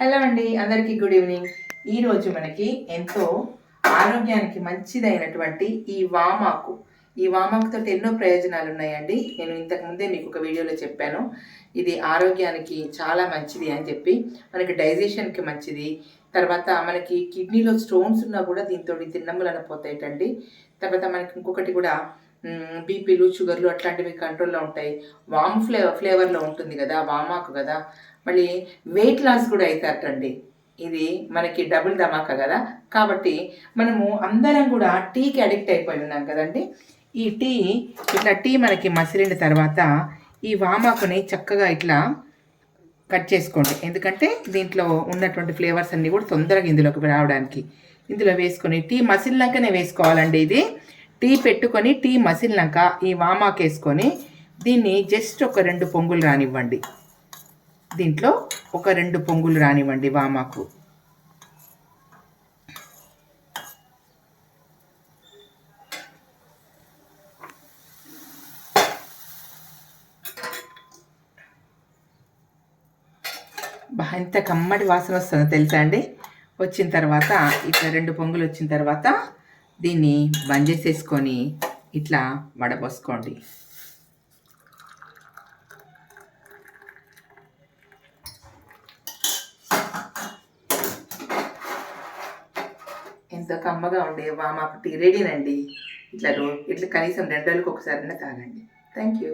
Hello అండి అందరికీ good evening. ఈరోజు మనకి ఎంతో ఆరోగ్యానికి మంచిదైనటువంటి ఈ వామాకు. ఈ వామాకుతో ఎన్నో ప్రయోజనాలు ఉన్నాయండి. నేను ఇంతకు ముందే మీకు ఒక వీడియోలో చెప్పాను. ఇది ఆరోగ్యానికి చాలా మంచిది అని చెప్పి మనకి డైజెషన్కి మంచిది. తర్వాత మనకి కిడ్నీలో స్టోన్స్ ఉన్నా కూడా దీంతో తిన్నములన పోతాయిటండి తర్వాత మనకి ఇంకొకటి కూడా బీపీలు షుగర్లు అట్లాంటివి కంట్రోల్లో ఉంటాయి. వామ్ ఫ్లేవర్ ఫ్లేవర్లో ఉంటుంది కదా వామాకు కదా. మళ్ళీ వెయిట్ లాస్ కూడా అవుతారటండి ఇది మనకి డబుల్ ధమాకా కదా. కాబట్టి మనము అందరం కూడా టీకి అడిక్ట్ అయిపోయి ఉన్నాం కదండి. ఈ టీ ఇట్లా టీ మనకి మసిలిన తర్వాత ఈ వామాకుని చక్కగా ఇట్లా కట్ చేసుకోండి. ఎందుకంటే దీంట్లో ఉన్నటువంటి ఫ్లేవర్స్ అన్నీ కూడా తొందరగా ఇందులోకి రావడానికి. ఇందులో వేసుకొని టీ మసిలినాకనే వేసుకోవాలండి ఇది. టీ పెట్టుకొని టీ మసిలినాక ఈ వామాకేసుకొని దీన్ని జస్ట్ ఒక రెండు పొంగులు రానివ్వండి. దీంట్లో ఒక రెండు పొంగులు రానివ్వండి వామాకు. ఎంత కమ్మటి వాసన వస్తుందో తెలుసా అండి? వచ్చిన తర్వాత ఇట్లా రెండు పొంగులు వచ్చిన తర్వాత దీన్ని బంద్ చేసేసుకొని ఇట్లా వడపోసుకోండి ఎంతో కమ్మగా ఉండే వామాకు టీ. రెడీనండి ఇట్లా రో ఇట్లా కనీసం రెండు రోజులకు ఒకసారి తాగండి. Thank you.